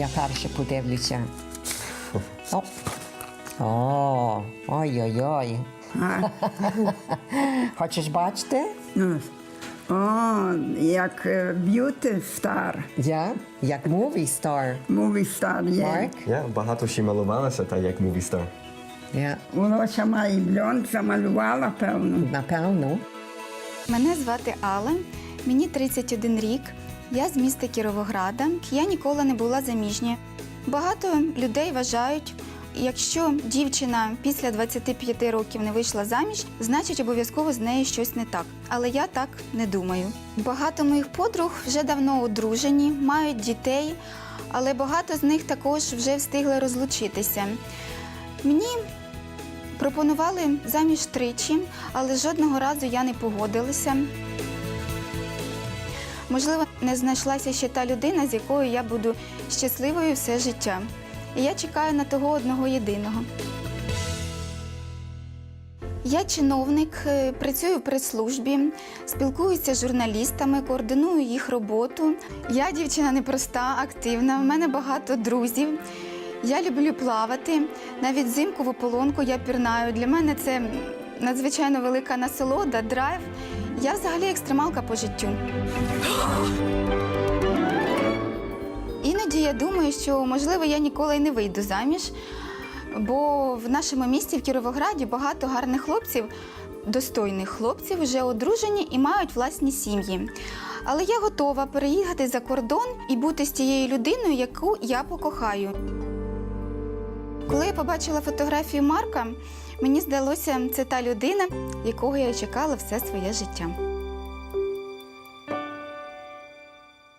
Я перше подивлюся. О, О, ой-ой-ой. Хочеш бачити? ну, о, як е, б'юти стар, Я? Як movie star. мові стар є. Марк? Я багато ще малувалася, та як муві стар. Я. Волосся має блонд, замалювала, певно. Напевно. Мене звати Алла, мені 31 рік. Я з міста Кіровограда. Я ніколи не була заміжня. Багато людей вважають, якщо дівчина після 25 років не вийшла заміж, значить обов'язково з нею щось не так. Але я так не думаю. Багато моїх подруг вже давно одружені, мають дітей, але багато з них також вже встигли розлучитися. Мені Пропонували заміж тричі, але жодного разу я не погодилася. Можливо, не знайшлася ще та людина, з якою я буду щасливою все життя. І я чекаю на того одного єдиного. Я чиновник, е, працюю в прес-службі, спілкуюся з журналістами, координую їх роботу. Я дівчина непроста, активна. У мене багато друзів. Я люблю плавати. Навіть взимку в ополонку я пірнаю. Для мене це надзвичайно велика насолода, драйв. Я взагалі екстремалка по життю. Іноді я думаю, що можливо я ніколи й не вийду заміж, бо в нашому місті, в Кіровограді, багато гарних хлопців, достойних хлопців, вже одружені і мають власні сім'ї. Але я готова переїхати за кордон і бути з тією людиною, яку я покохаю. Коли я побачила фотографію Марка, мені здалося, це та людина, якого я чекала все своє життя.